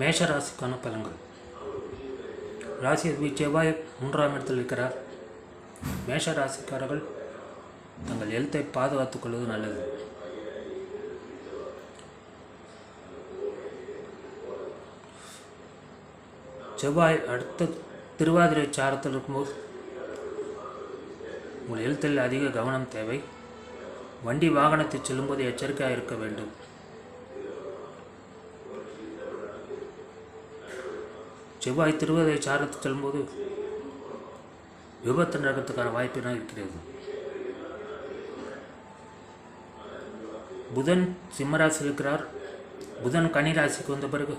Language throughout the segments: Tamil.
மேஷ ராசிக்கான பலன்கள் ராசி அதிபதி செவ்வாய் மூன்றாம் இடத்தில் இருக்கிறார். மேஷ ராசிக்காரர்கள் தங்கள் எழுத்தை பாதுகாத்துக் கொள்வது நல்லது. செவ்வாய் அடுத்த திருவாதிரை சாரத்தில் இருக்கும்போது உங்கள் எழுத்தில் அதிக கவனம் தேவை. வண்டி வாகனத்தில் செல்லும்போது எச்சரிக்கையாக இருக்க வேண்டும். செவ்வாய் திருவதை சாரத்து செல்லும்போது விபத்து நடக்கிறதுக்கான வாய்ப்பினால் இருக்கிறது. புதன் சிம்மராசி இருக்கிறார். புதன் கன்னி ராசிக்கு வந்த பிறகு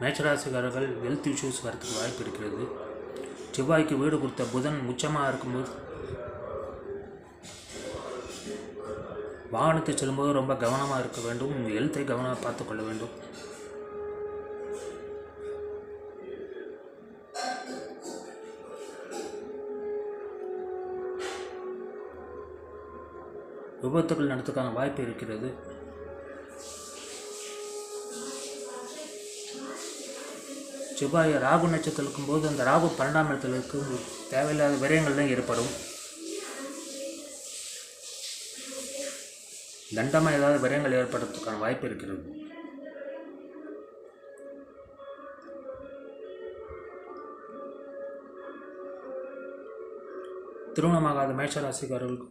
மேச்சராசிக்காரர்கள் ஹெல்த் இஷ்யூஸ் வரத்துக்கு வாய்ப்பு இருக்கிறது. செவ்வாய்க்கு வீடு கொடுத்த புதன் முச்சமாக இருக்கும்போது வாகனத்தை செல்லும்போது ரொம்ப கவனமாக இருக்க வேண்டும். உங்கள் ஹெல்த்தை கவனமாக பார்த்துக்கொள்ள வேண்டும். விபத்துகள் நடத்துக்கான வாய்ப்பு இருக்கிறது. செவ்வாய் ராகு நட்சத்திரம் இருக்கும்போது அந்த ராகு பன்னெண்டாம் இடத்துல இருக்கும் தேவையில்லாத விரயங்கள்லாம் ஏற்படும். தண்டமாக ஏதாவது விரயங்கள் ஏற்படுறதுக்கான வாய்ப்பு இருக்கிறது. திருமணமாகாத மேஷராசிக்காரர்களுக்கு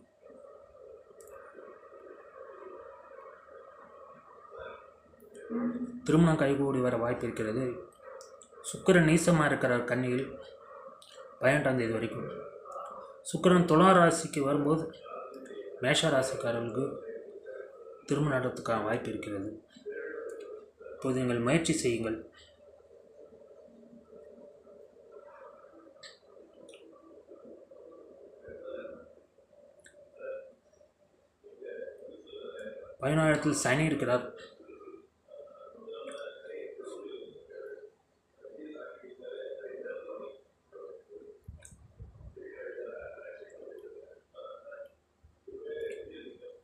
திருமணம் கைகூடி வர வாய்ப்பு இருக்கிறது. சுக்கிரன் நீசமாக இருக்கிற கன்னியில் பதினெட்டாம் தேதி வரைக்கும். சுக்கிரன் துலாம் ராசிக்கு வரும்போது மேஷ ராசிக்காரர்களுக்கு திருமணம் நடத்துக்கான வாய்ப்பு இருக்கிறது. இப்போது நீங்கள் முயற்சி செய்யுங்கள். பதினாயிரத்தில் சனி இருக்கிறார்.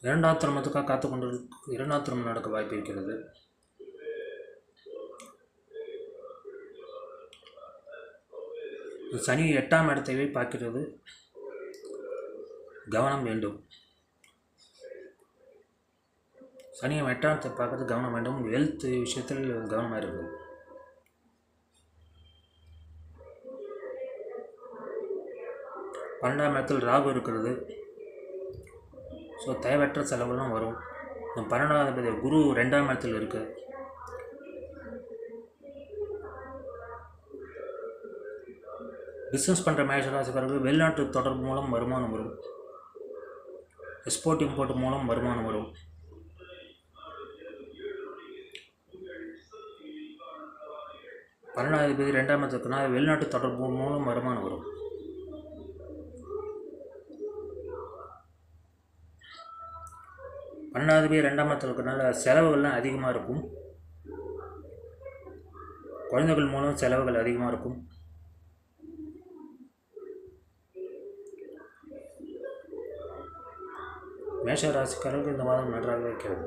இரண்டாம் திருமணத்துக்காக காத்து கொண்டு இரண்டாம் திருமணம் நடக்க வாய்ப்பு இருக்கிறது. சனி எட்டாம் இடத்தையே பார்க்கிறது. கவனம் வேண்டும். சனியை எட்டாம் இடத்தை பார்க்கறது கவனம் வேண்டும். ஹெல்த் விஷயத்தில் கவனமாக இருக்கும் பன்னெண்டாம் இடத்தில் ராகு இருக்கிறது. ஸோ தேவையற்ற செலவுலாம் வரும். இந்த பன்னெண்டாவது பதி குரு ரெண்டாம் இடத்துல இருக்கு பிஸ்னஸ் பண்ணுற மேஷராசிக்காரர்கள் வெளிநாட்டு தொடர்பு மூலம் வருமானம் வரும். எக்ஸ்போர்ட் இம்போர்ட் மூலம் வருமானம் வரும். பன்னெண்டாவது பேர் ரெண்டாம் இடத்துக்குனா வெளிநாட்டு தொடர்பு மூலம் வருமானம் வரும். பன்னெண்டாவது பேர் ரெண்டாம் இடத்துல இருக்கிறனால செலவுகள்லாம் அதிகமாக இருக்கும். குழந்தைகள் மூலம் செலவுகள் அதிகமாக இருக்கும். மேஷ ராசிக்காரர்கள் இந்த மாதம் நன்றாக இருக்கிறது